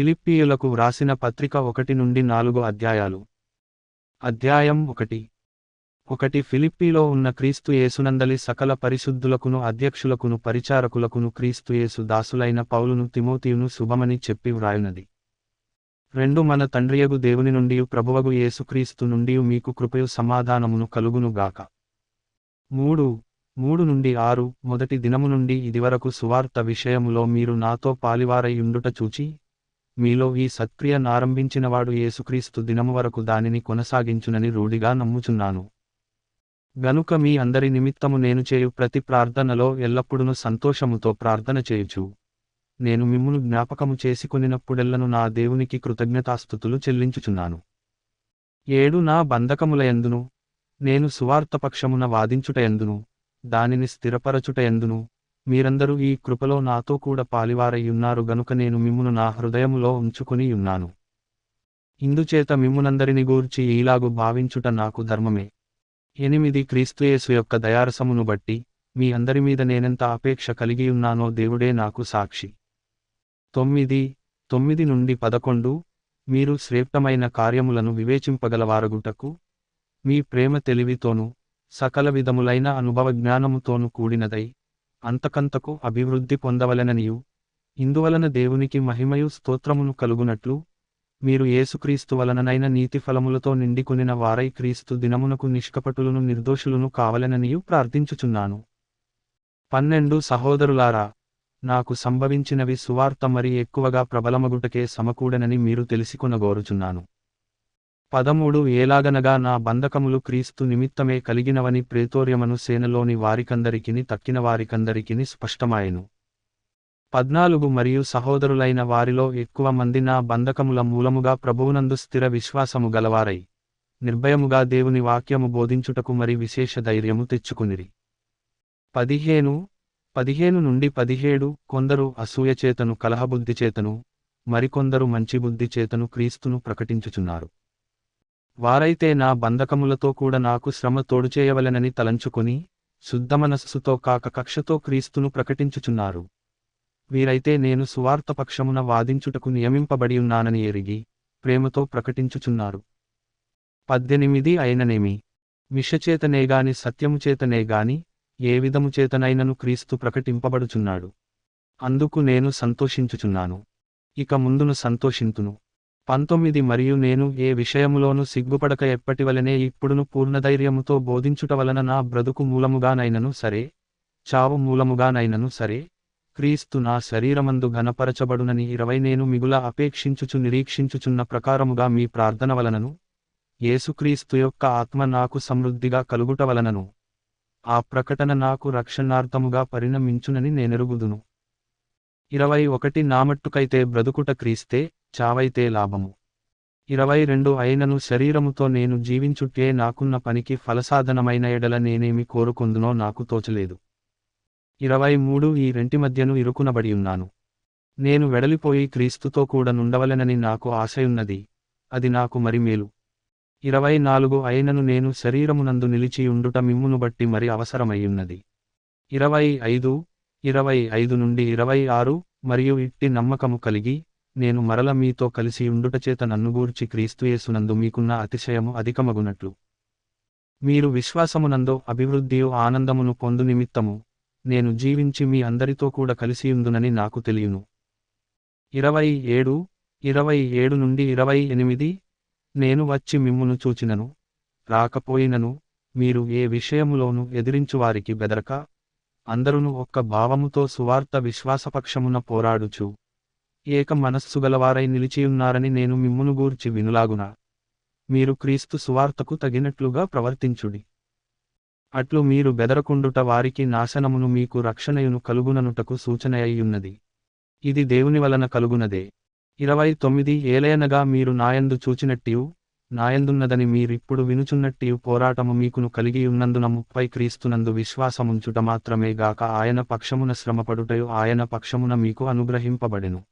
ఫిలిప్పీయులకు వ్రాసిన పత్రిక ఒకటి నుండి నాలుగు అధ్యాయాలు. అధ్యాయం ఒకటి. ఒకటి ఫిలిప్పీలో ఉన్న క్రీస్తు యేసునందలి సకల పరిశుద్ధులకును అధ్యక్షులకును పరిచారకులకును క్రీస్తు యేసు దాసులైన పౌలును తిమోతియును శుభమని చెప్పి వ్రాయునది. రెండు మన తండ్రియగు దేవుని నుండి ప్రభువగు యేసుక్రీస్తు నుండి మీకు కృపయు సమాధానమును కలుగును గాక. మూడు. మూడు నుండి ఆరు. మొదటి దినము నుండి ఇదివరకు సువార్త విషయములో మీరు నాతో పాలివారై ఉండుట చూచి మీలో ఈ సత్క్రియ నారంభించినవాడు యేసుక్రీస్తు దినము వరకు దానిని కొనసాగించునని రూఢిగా నమ్ముచున్నాను. గనుక మీ అందరి నిమిత్తము నేను చేయు ప్రతి ప్రార్థనలో ఎల్లప్పుడూ సంతోషముతో ప్రార్థన చేయుచు. నేను మిమ్మును జ్ఞాపకము చేసుకొనినప్పుడెల్లను నా దేవునికి కృతజ్ఞతాస్థుతులు చెల్లించుచున్నాను. ఏడు నా బంధకములయందును నేను సువార్తపక్షమున వాదించుటయందును దానిని స్థిరపరచుటయందును మీరందరూ ఈ కృపలో నాతో కూడా పాలివారయ్యున్నారు గనుక నేను మిమ్మును నా హృదయములో ఉంచుకుని ఉన్నాను. ఇందుచేత మిమ్మునందరిని గూర్చి ఈలాగు భావించుట నాకు ధర్మమే. ఎనిమిది క్రీస్తుయేసు యొక్క దయారసమును బట్టి మీ అందరి మీద నేనెంత అపేక్ష కలిగి ఉన్నానో దేవుడే నాకు సాక్షి. తొమ్మిది తొమ్మిది నుండి పదకొండు మీరు శ్రేష్టమైన కార్యములను వివేచింపగలవారగుటకు మీ ప్రేమ తెలివితోనూ సకల విధములైన అనుభవ జ్ఞానముతోనూ కూడినదై అంతకంతకు అభివృద్ధి పొందవలననియు. ఇందువలన దేవునికి మహిమయు స్తోత్రమును కలుగునట్లు మీరు ఏసుక్రీస్తు వలననైన నీతి ఫలములతో నిండికొనిన వారై క్రీస్తు దినమునకు నిష్కపటులను నిర్దోషులను కావలననియు ప్రార్థించుచున్నాను. పన్నెండు సహోదరులారా నాకు సంభవించినవి సువార్త మరి ఎక్కువగా ప్రబలమగుటకే సమకూడనని మీరు తెలిసికొనగోరుచున్నాను. పదమూడు ఏలాగనగా నా బంధకములు క్రీస్తు నిమిత్తమే కలిగినవని ప్రేతోర్యమను సేనలోని వారికందరికిని తక్కిన వారికందరికిని స్పష్టమాయెను. పద్నాలుగు మరియు సహోదరులైన వారిలో ఎక్కువ మంది నా బంధకముల మూలముగా ప్రభువునందు స్థిర విశ్వాసము గలవారై నిర్భయముగా దేవుని వాక్యము బోధించుటకు మరి విశేష ధైర్యము తెచ్చుకునిరి. పదిహేను పదిహేను నుండి పదిహేడు కొందరు అసూయ చేతను కలహబుద్ధి చేతను మరికొందరు మంచి బుద్ధి చేతను క్రీస్తును ప్రకటించుచున్నారు. వారైతే నా బంధకములతో కూడా నాకు శ్రమ తోడుచేయవలెనని తలంచుకొని శుద్ధమనస్సుతో కాక కక్షతో క్రీస్తును ప్రకటించుచున్నారు. వీరైతే నేను సువార్త పక్షమున వాదించుటకు నియమింపబడి ఉన్నానని ఎరిగి ప్రేమతో ప్రకటించుచున్నారు. పద్దెనిమిది అయిననేమి? మిషచేతనేగాని సత్యముచేతనేగాని ఏ విధముచేతనైనను క్రీస్తు ప్రకటింపబడుచున్నాడు. అందుకు నేను సంతోషించుచున్నాను. ఇక ముందును సంతోషింతును. పంతొమ్మిది మరియు నేను ఏ విషయములోనూ సిగ్గుపడక ఎప్పటివలనే ఇప్పుడును పూర్ణధైర్యముతో బోధించుట వలన నా బ్రతుకు మూలముగానైనను సరే. చావు మూలముగానైనను సరే. క్రీస్తు నా శరీరమందు ఘనపరచబడునని ఇరవై నేను మిగుల అపేక్షించుచు నిరీక్షించుచున్న ప్రకారముగా మీ ప్రార్థన వలనను. యేసుక్రీస్తు యొక్క ఆత్మ నాకు సమృద్ధిగా కలుగుట వలనను. ఆ ప్రకటన నాకు రక్షణార్థముగా పరిణమించునని నేనెరుగుదును. ఇరవై ఒకటి నామట్టుకైతే బ్రతుకుట క్రీస్తే చావైతే లాభము. ఇరవై రెండు అయినను శరీరముతో నేను జీవించుటే నాకున్న పనికి ఫలసాధనమైన ఎడల నేనేమి కోరుకుందునో నాకు తోచలేదు. ఇరవై మూడు ఈ రెంటి మధ్యను ఇరుకునబడి ఉన్నాను. నేను వెడలిపోయి క్రీస్తుతో కూడా నుండవలెనని నాకు ఆశయున్నది. అది నాకు మరి మేలు. ఇరవై నాలుగు అయినను నేను శరీరమునందు నిలిచి ఉండుట మిమ్మును బట్టి మరి అవసరమయ్యున్నది. ఇరవై ఐదు ఇరవై ఐదు నుండి ఇరవై ఆరు మరియు ఇట్టి నమ్మకము కలిగి నేను మరల మీతో కలిసి ఉండుటచేత నన్నుగూర్చి క్రీస్తుయేసునందు మీకున్న అతిశయము అధికమగునట్లు. మీరు విశ్వాసమునందో అభివృద్ధియు ఆనందమును పొందు నిమిత్తము నేను జీవించి మీ అందరితో కూడా కలిసియుందునని నాకు తెలియను. ఇరవై ఏడు ఇరవై ఏడు నుండి ఇరవై ఎనిమిది నేను వచ్చి మిమ్మును చూచినను రాకపోయినను మీరు ఏ విషయములోనూ ఎదిరించువారికి బెదరక అందరును ఒక్క భావముతో సువార్త విశ్వాసపక్షమున పోరాడుచు. ఏక మనస్సుగలవారై నిలిచియున్నారని నేను మిమ్మును గూర్చి వినులాగున? మీరు క్రీస్తు సువార్తకు తగినట్లుగా ప్రవర్తించుడి. అట్లు మీరు బెదరకుండుట వారికి నాశనమును మీకు రక్షణయును కలుగుననుటకు సూచనయ్యున్నది ఇది దేవుని వలన కలుగునదే. ఇరవై తొమ్మిది ఏలయనగా మీరు నాయందు చూచినట్టియు నాయందున్నదని మీరిప్పుడు వినుచున్నట్టియు పోరాటము మీకును కలిగి ఉన్నందున ముప్పై క్రీస్తునందు విశ్వాసముంచుట మాత్రమే గాక ఆయన పక్షమున శ్రమపడుటయు ఆయన పక్షమున మీకు అనుగ్రహింపబడెను.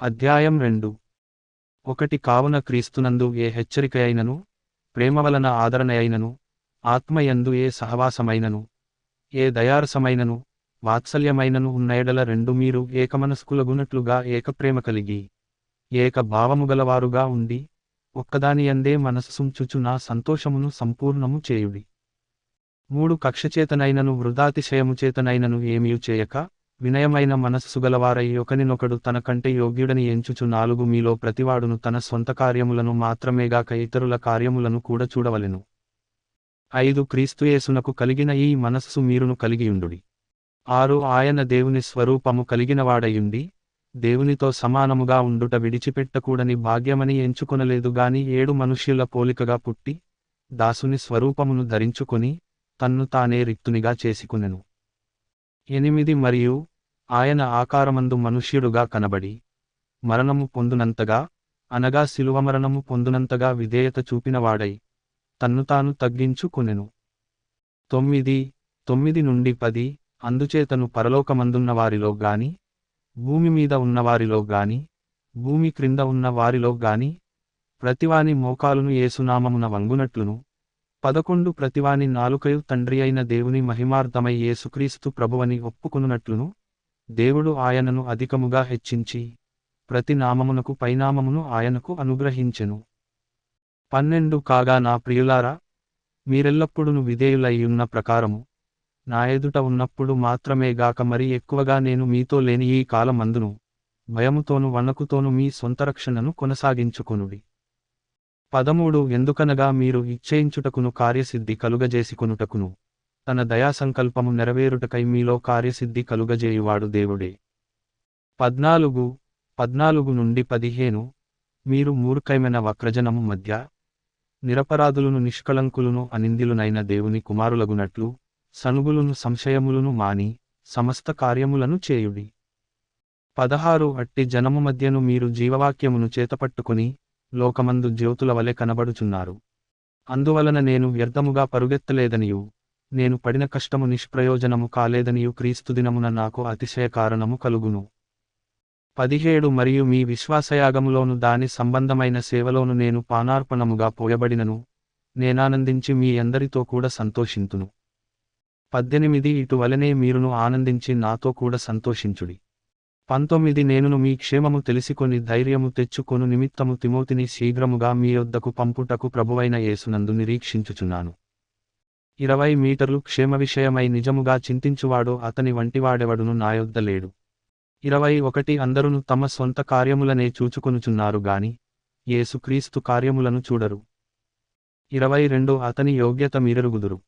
అధ్యాయం రెండు. ఒకటి కావున క్రీస్తునందు ఏ హెచ్చరికయైనను ప్రేమవలన ఆదరణయైనను ఆత్మయందు ఏ సహవాసమైనను ఏ దయారసమైనను వాత్సల్యమైనను ఉన్న ఎడల రెండు మీరు ఏకమనస్కులగునట్లుగా ఏకప్రేమ కలిగి ఏక భావముగలవారుగా ఉండి ఒక్కదాని అందే మనస్సుంచుచు నా సంతోషమును సంపూర్ణము చేయుడి. మూడు కక్షచేతనైనను వృధాతిశయముచేతనైనను ఏమీ చేయక వినయమైన మనస్సుగలవారై ఒకనినొకడు తన కంటే యోగ్యుడని ఎంచుచు నాలుగు మీలో ప్రతివాడును తన స్వంత కార్యములను మాత్రమేగాక ఇతరుల కార్యములను కూడా చూడవలెను. ఐదు క్రీస్తుయేసునకు కలిగిన ఈ మనస్సు మీరును కలిగియుండుడి. ఆరు ఆయన దేవుని స్వరూపము కలిగినవాడయుండి దేవునితో సమానముగా ఉండుట విడిచిపెట్టకూడని భాగ్యమని ఎంచుకొనలేదు గాని ఏడు మనుష్యుల పోలికగా పుట్టి దాసుని స్వరూపమును ధరించుకొని తన్ను తానే రిక్తునిగా చేసుకునెను. ఎనిమిది మరియు ఆయన ఆకారమందు మనుష్యుడుగా కనబడి మరణము పొందునంతగా అనగా శిలువమరణము పొందునంతగా విధేయత చూపినవాడై తన్ను తాను తగ్గించుకొనెను. తొమ్మిది తొమ్మిది నుండి పది అందుచేతను పరలోకమందున్న వారిలో గాని భూమి మీద ఉన్నవారిలో గాని భూమి క్రింద ఉన్న వారిలో గాని ప్రతివాని మోకాలును ఏసునామమున వంగునట్లును. పదకొండు ప్రతివాని నాలుకయు తండ్రి అయిన దేవుని మహిమార్థమై యేసుక్రీస్తు ప్రభువని ఒప్పుకొనున్నట్లును దేవుడు ఆయనను అధికముగా హెచ్చించి ప్రతి నామమునకు పైనామమును ఆయనకు అనుగ్రహించెను. పన్నెండు కాగా నా ప్రియులారా మీరెల్లప్పుడును విధేయులయ్యున్న ప్రకారము నా ఎదుట ఉన్నప్పుడు మాత్రమే గాక మరి ఎక్కువగా నేను మీతో లేని ఈ కాలమందును భయముతోను వణకుతోను మీ సొంత రక్షణను కొనసాగించుకొనుడి. పదమూడు ఎందుకనగా మీరు ఇచ్చేయించుటకును కార్యసిద్ధి కలుగజేసికొనుటకును. తన దయాసంకల్పము నెరవేరుటకై మీలో కార్యసిద్ధి కలుగజేయువాడు దేవుడే. పద్నాలుగు పద్నాలుగు నుండి పదిహేను మీరు మూర్ఖైమైన వక్రజనము మధ్య నిరపరాధులను నిష్కళంకులను అనిందిలునైన దేవుని కుమారులగునట్లు సనుగులను సంశయములను మాని సమస్త కార్యములను చేయుడి. పదహారు అట్టి జనము మధ్యను మీరు జీవవాక్యమును చేతపట్టుకుని లోకమందు జ్యోతుల వలె కనబడుచున్నారు. అందువలన నేను వ్యర్థముగా పరుగెత్తలేదనియు. నేను పడిన కష్టము నిష్ప్రయోజనము కాలేదనియు. క్రీస్తుదినమున నాకు అతిశయ కారణము కలుగును. పదిహేడు మరియు మీ విశ్వాసయాగములోను దాని సంబంధమైన సేవలోను నేను పానార్పణముగా పోయబడినను. నేనానందించి మీ అందరితో కూడా సంతోషింతును. పద్దెనిమిది ఇటువలనే మీరును ఆనందించి నాతో కూడా సంతోషించుడి. పంతొమ్మిది నేనును మీ క్షేమము తెలిసికొని ధైర్యము తెచ్చుకొను నిమిత్తము తిమోతిని శీఘ్రముగా మీ యొద్దకు పంపుటకు ప్రభువైన యేసునందు నిరీక్షించుచున్నాను. ఇరవై మీటర్లు క్షేమ విషయమై నిజముగా చింతించువాడో అతని వంటివాడెవడును నాయొద్ద లేడు. ఇరవై ఒకటి అందరును తమ సొంత కార్యములనే చూచుకొనుచున్నారు గాని యేసుక్రీస్తు కార్యములను చూడరు. ఇరవై రెండు అతని యోగ్యత మీరెరుగుదురు.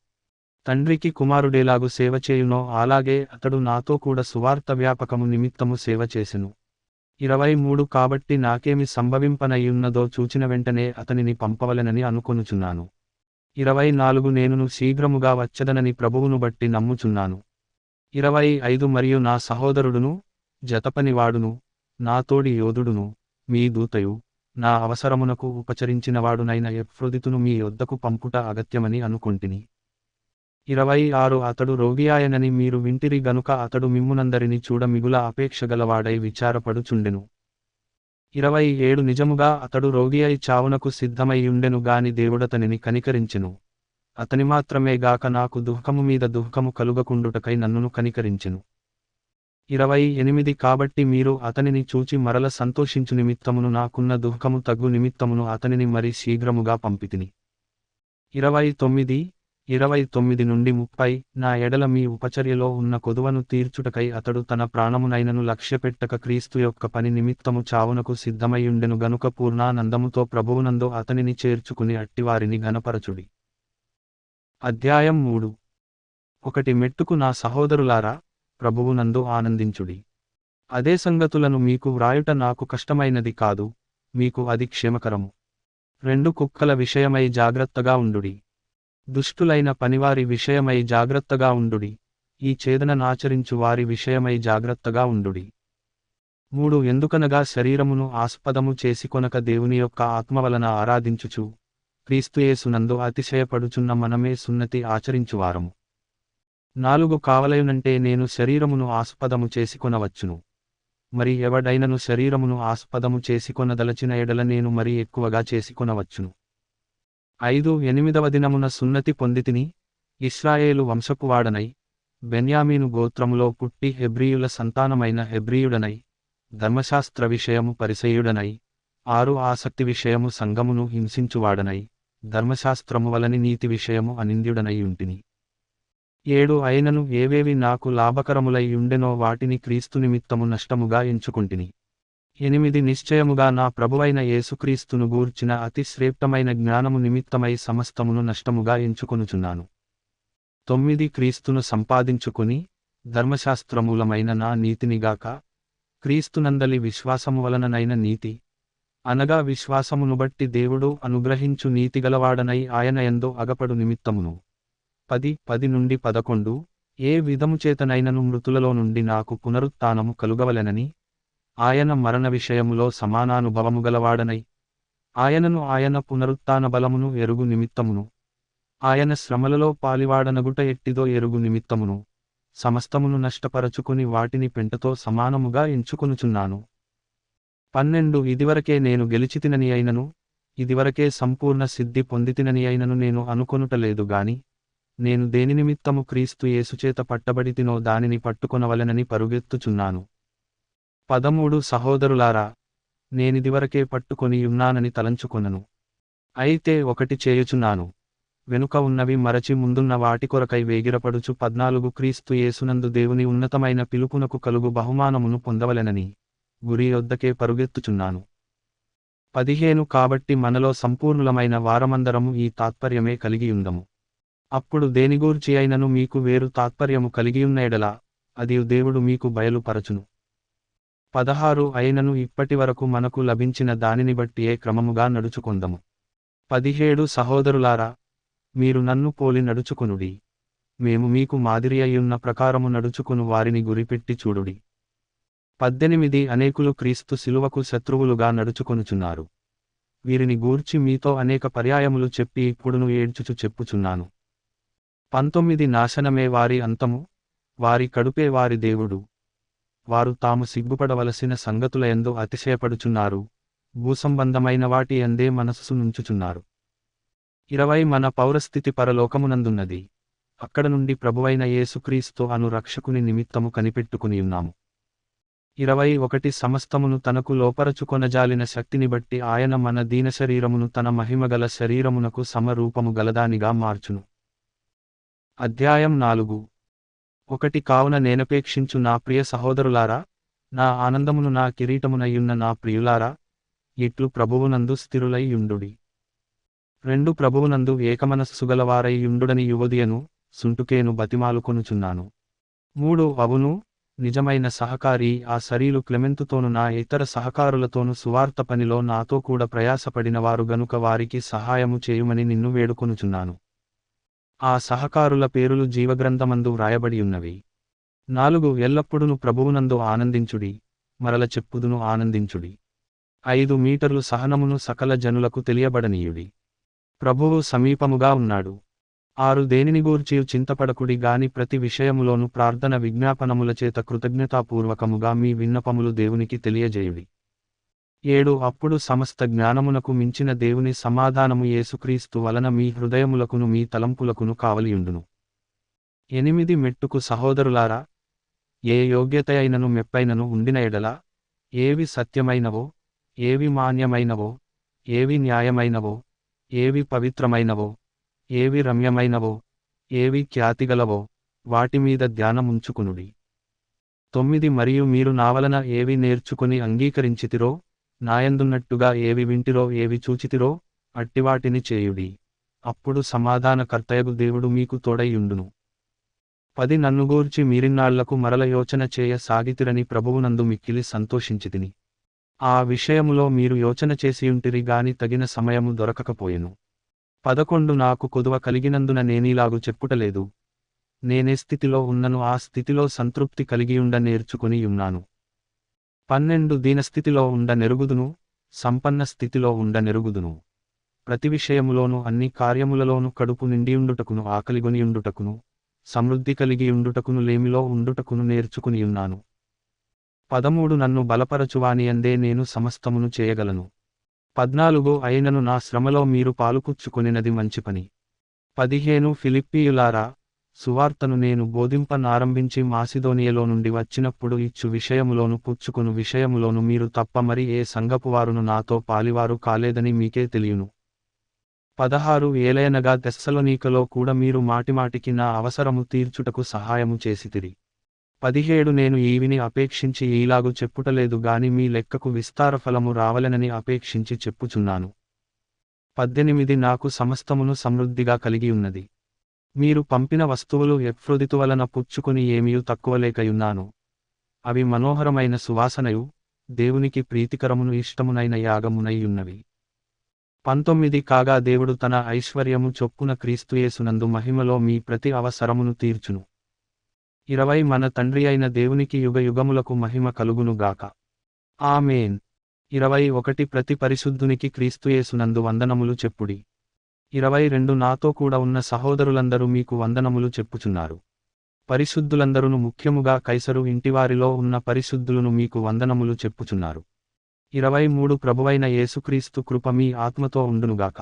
తండ్రికి కుమారుడేలాగు సేవ చేయునో అలాగే అతడు నాతో కూడా సువార్త వ్యాపకము నిమిత్తము సేవ చేసెను. ఇరవై మూడు కాబట్టి నాకేమి సంభవింపనయ్యున్నదో చూచిన వెంటనే అతనిని పంపవలెనని అనుకొనుచున్నాను. ఇరవై నాలుగు నేనును శీఘ్రముగా వచ్చదనని ప్రభువును బట్టి నమ్ముచున్నాను. ఇరవై ఐదు మరియు నా సహోదరుడును జతపనివాడును నా తోడి యోధుడును మీ దూతయు నా అవసరమునకు ఉపచరించినవాడునైన ఎఫ్రుదితును మీ యొద్దకు పంపుట అగత్యమని అనుకొంటిని. ఇరవై ఆరు అతడు రోగియాయనని మీరు వింటిరి గనుక అతడు మిమ్మునందరిని చూడ మిగుల అపేక్షగలవాడై విచారపడుచుండెను. ఇరవై ఏడు నిజముగా అతడు రోగి అయి చావునకు సిద్ధమయ్యుండెను గాని దేవుడతనిని కనికరించెను. అతని మాత్రమే గాక నాకు దుఃఖము మీద దుఃఖము కలుగకుండుటకై నన్నును కనికరించెను. ఇరవై ఎనిమిది కాబట్టి మీరు అతనిని చూచి మరల సంతోషించు నిమిత్తమును నాకున్న దుఃఖము తగ్గు నిమిత్తమును అతనిని మరి శీఘ్రముగా పంపితిని. ఇరవై తొమ్మిది ఇరవై తొమ్మిది నుండి ముప్పై నా ఎడల మీ ఉపచర్యలో ఉన్న కొదువను తీర్చుటకై అతడు తన ప్రాణమునైనను లక్ష్యపెట్టక క్రీస్తు యొక్క పని నిమిత్తము చావునకు సిద్ధమయ్యుండెను గనుక పూర్ణానందముతో ప్రభువునందు అతనిని చేర్చుకుని అట్టివారిని ఘనపరచుడి. అధ్యాయం మూడు. ఒకటి మెట్టుకు నా సహోదరులారా ప్రభువునందు ఆనందించుడి. అదే సంగతులను మీకు వ్రాయుట నాకు కష్టమైనది కాదు మీకు అది క్షేమకరము. రెండు కుక్కల విషయమై జాగ్రత్తగా ఉండుడి. దుష్టులైన పనివారి విషయమై జాగ్రత్తగా ఉండుడి. ఈ చేదననాచరించు వారి విషయమై జాగ్రత్తగా ఉండుడి. మూడు ఎందుకనగా శరీరమును ఆస్పదము చేసికొనక దేవుని యొక్క ఆత్మ వలన ఆరాధించుచు క్రీస్తుయేసునందు అతిశయపడుచున్న మనమే సున్నతి ఆచరించువారము. నాలుగు కావలయునంటే నేను శరీరమును ఆస్పదము చేసుకొనవచ్చును. మరి ఎవడైనను శరీరమును ఆస్పదము చేసుకొనదలచిన ఎడల నేను మరి ఎక్కువగా చేసుకొనవచ్చును. ఐదు ఎనిమిదవ దినమున సున్నతి పొందితిని ఇస్రాయేలు వంశపువాడనై బెన్యామీను గోత్రములో పుట్టి హెబ్రీయుల సంతానమైన హెబ్రీయుడనై ధర్మశాస్త్ర విషయము పరిసయుడనై ఆరు ఆసక్తి విషయము సంగమును హింసించువాడనై ధర్మశాస్త్రము వలని నీతి విషయము అనింద్యుడనైయుంటిని ఏడు అయినను ఏవేవి నాకు లాభకరములై ఉండెనో వాటిని క్రీస్తు నిమిత్తము నష్టముగా ఎంచుకుంటిని. ఎనిమిది నిశ్చయముగా నా ప్రభువైన యేసుక్రీస్తును గూర్చిన అతి శ్రేష్టమైన జ్ఞానము నిమిత్తమై సమస్తమును నష్టముగా ఎంచుకొనుచున్నాను. తొమ్మిది క్రీస్తును సంపాదించుకుని ధర్మశాస్త్రమూలమైన నా నీతినిగాక క్రీస్తునందలి విశ్వాసము వలననైన నీతి అనగా విశ్వాసమును బట్టి దేవుడు అనుగ్రహించు నీతిగలవాడనై ఆయన ఎందో అగపడు నిమిత్తమును. పది పది నుండి పదకొండు ఏ విధము చేతనైనను మృతులలో నుండి నాకు పునరుత్నము కలుగవలెనని ఆయన మరణ విషయములో సమానానుభవము గలవాడనై. ఆయనను ఆయన పునరుత్న బలమును ఎరుగు నిమిత్తమును. ఆయన శ్రమలలో పాలివాడనగుట ఎట్టిదో ఎరుగు నిమిత్తమును. సమస్తమును నష్టపరచుకుని వాటిని పెంటతో సమానముగా ఎంచుకొనుచున్నాను. పన్నెండు ఇదివరకే నేను గెలిచితినని అయినను ఇదివరకే సంపూర్ణ సిద్ధి పొందితినని అయినను నేను అనుకొనుటలేదు గాని నేను దేని నిమిత్తము క్రీస్తు యేసుచేత పట్టబడితినో దానిని పట్టుకొనవలెనని పరుగెత్తుచున్నాను. పదమూడు సహోదరులారా నేనిదివరకే పట్టుకొని ఉన్నానని తలంచుకొనను. అయితే ఒకటి చేయుచున్నాను. వెనుక ఉన్నవి మరచి ముందున్న వాటి కొరకై వేగిరపడుచు పద్నాలుగు క్రీస్తు యేసునందు దేవుని ఉన్నతమైన పిలుపునకు కలుగు బహుమానమును పొందవలెనని గురి యొద్దకే పరుగెత్తుచున్నాను. పదిహేను కాబట్టి మనలో సంపూర్ణులమైన వారమందరము ఈ తాత్పర్యమే కలిగియుందము. అప్పుడు దేనిగూర్చి అయినను మీకు వేరు తాత్పర్యము కలిగియున్న ఎడల అది దేవుడు మీకు బయలుపరచును. పదహారు అయినను ఇప్పటివరకు మనకు లభించిన దానిని బట్టి ఏ క్రమముగా నడుచుకుందము. పదిహేడు సహోదరులారా మీరు నన్ను పోలి నడుచుకునుడి. మేము మీకు మాదిరి అయ్యున్న ప్రకారము నడుచుకును వారిని గురిపెట్టి చూడుడి. పద్దెనిమిది అనేకులు క్రీస్తు శిలువకు శత్రువులుగా నడుచుకొనుచున్నారు. వీరిని గూర్చి మీతో అనేక పర్యాయములు చెప్పి ఇప్పుడును ఏడ్చుచు చెప్పుచున్నాను. పంతొమ్మిది నాశనమే వారి అంతము వారి కడుపే వారి దేవుడు. వారు తాము సిగ్గుపడవలసిన సంగతులయందు అతిశయపడుచున్నారు. భూసంబంధమైన వాటి ఎందే మనస్సు నుంచుచున్నారు. ఇరవై మన పౌరస్థితి పరలోకమునందున్నది. అక్కడ నుండి ప్రభువైన యేసుక్రీస్తు అను రక్షకుని నిమిత్తము కనిపెట్టుకుని ఉన్నాము. ఇరవై ఒకటి సమస్తమును తనకు లోపరచుకొనజాలిన శక్తిని బట్టి ఆయన మన దీన శరీరమును తన మహిమగల శరీరమునకు సమరూపము గలదానిగా మార్చును. అధ్యాయం నాలుగు. ఒకటి కావున నేనపేక్షించు నా ప్రియ సహోదరులారా నా ఆనందమును నా కిరీటమునయ్యున్న నా ప్రియులారా ఇట్లు ప్రభువునందు స్థిరులైయుండుడి రెండు ప్రభువునందు ఏకమనస్సుగలవారై యుండుడని యువదియను సుంటుకేను బతిమాలుకొనుచున్నాను. మూడు అవును నిజమైన సహకారి ఆ శరీలు క్లెమెంతుతోను నా ఇతర సహకారులతోను సువార్త పనిలో నాతో కూడా ప్రయాసపడిన వారు గనుక వారికి సహాయము చేయుమని నిన్ను వేడుకొనుచున్నాను. ఆ సహకారుల పేరులు జీవగ్రంథమందు వ్రాయబడి ఉన్నవి నాలుగు ఎల్లప్పుడును ప్రభువునందు ఆనందించుడి మరల చెప్పుదును ఆనందించుడి. ఐదు మీటర్లు సహనమును సకల జనులకు తెలియబడనీయుడి. ప్రభువు సమీపముగా ఉన్నాడు. ఆరు దేనిని గూర్చి చింతపడకుడి గాని ప్రతి విషయములోను ప్రార్థన విజ్ఞాపనముల చేత కృతజ్ఞతాపూర్వకముగా మీ విన్నపములు దేవునికి తెలియజేయుడి. ఏడు అప్పుడు సమస్త జ్ఞానమునకు మించిన దేవుని సమాధానము యేసుక్రీస్తు వలన మీ హృదయములకును మీ తలంపులకును కావలియుండును. ఎనిమిది మెట్టుకు సహోదరులారా ఏ యోగ్యత అయినను మెప్పైనను ఉండిన ఎడల ఏవి సత్యమైనవో ఏవి మాన్యమైనవో ఏవి న్యాయమైనవో ఏవి పవిత్రమైనవో ఏవి రమ్యమైనవో ఏవి ఖ్యాతిగలవో వాటిమీద ధ్యానముంచుకునుడి. తొమ్మిది మరియు మీరు నావలన ఏవి నేర్చుకుని అంగీకరించితిరో నాయందున్నట్టుగా ఏవి వింటిరో ఏవి చూచితిరో అట్టివాటిని చేయుడి. అప్పుడు సమాధానకర్తయగు దేవుడు మీకు తోడైయుండును పది నన్నుగూర్చి మీరిన్నాళ్ళకు మరల యోచన చేయ సాగితిరని ప్రభువునందు మిక్కిలి సంతోషించితిని. ఆ విషయములో మీరు యోచన చేసియుంటిరి గాని తగిన సమయము దొరకకపోయెను. పదకొండు నాకు కొదువ కలిగినందున నేనీలాగు చెప్పుటలేదు. నేనే స్థితిలో ఉన్నను ఆ స్థితిలో సంతృప్తి కలిగియుండ నేర్చుకుని ఉన్నాను పన్నెండు దీనస్థితిలో ఉండ నెరుగుదును సంపన్న స్థితిలో ఉండ నెరుగుదును. ప్రతి విషయములోనూ అన్ని కార్యములలోనూ కడుపు నిండియుండుటకును ఆకలిగొనియుండుటకును సమృద్ధి కలిగియుండుటకును లేమిలో ఉండుటకును నేర్చుకుని ఉన్నాను. పదమూడు నన్ను బలపరచువాని అందే నేను సమస్తమును చేయగలను. పద్నాలుగు అయినను నా శ్రమలో మీరు పాలుపుచ్చుకొనినది మంచి పని. పదిహేను ఫిలిప్పీయులారా సువార్తను నేను బోధింపనారంభించి మాసిదోనియలో నుండి వచ్చినప్పుడు ఇచ్చు విషయములోను పుచ్చుకును విషయములోను మీరు తప్ప మరి ఏ సంగపువారును నాతో పాలివారు కాలేదని మీకే తెలియను. పదహారు ఏలయనగా తెస్సలోనీకలో కూడా మీరు మాటిమాటికి నా అవసరము తీర్చుటకు సహాయము చేసితిరి. పదిహేడు నేను ఈవిని అపేక్షించి ఈలాగు చెప్పుటలేదు గాని మీ లెక్కకు విస్తార ఫలము రావలెనని అపేక్షించి చెప్పుచున్నాను. పద్దెనిమిది నాకు సమస్తమును సమృద్ధిగా కలిగి ఉన్నది. మీరు పంపిన వస్తువులు ఎఫ్రొదితు వలన పుచ్చుకుని ఏమీయు తక్కువలేకయున్నాను అవి మనోహరమైన సువాసనయు దేవునికి ప్రీతికరమును ఇష్టమునైన యాగమునైయున్నవి పంతొమ్మిది కాగా దేవుడు తన ఐశ్వర్యము చొప్పున క్రీస్తుయేసునందు మహిమలో మీ ప్రతి అవసరమును తీర్చును. ఇరవై మన తండ్రి అయిన దేవునికి యుగ యుగములకు మహిమ కలుగునుగాక ఆమెన్. ఇరవై ఒకటి ప్రతి పరిశుద్ధునికి క్రీస్తుయేసునందు వందనములు చెప్పుడి. ఇరవై రెండు నాతో కూడా ఉన్న సహోదరులందరూ మీకు వందనములు చెప్పుచున్నారు. పరిశుద్ధులందరును ముఖ్యముగా కైసరు ఇంటివారిలో ఉన్న పరిశుద్ధులను మీకు వందనములు చెప్పుచున్నారు. ఇరవై మూడు ప్రభువైన యేసుక్రీస్తు కృప మీ ఆత్మతో ఉండునుగాక.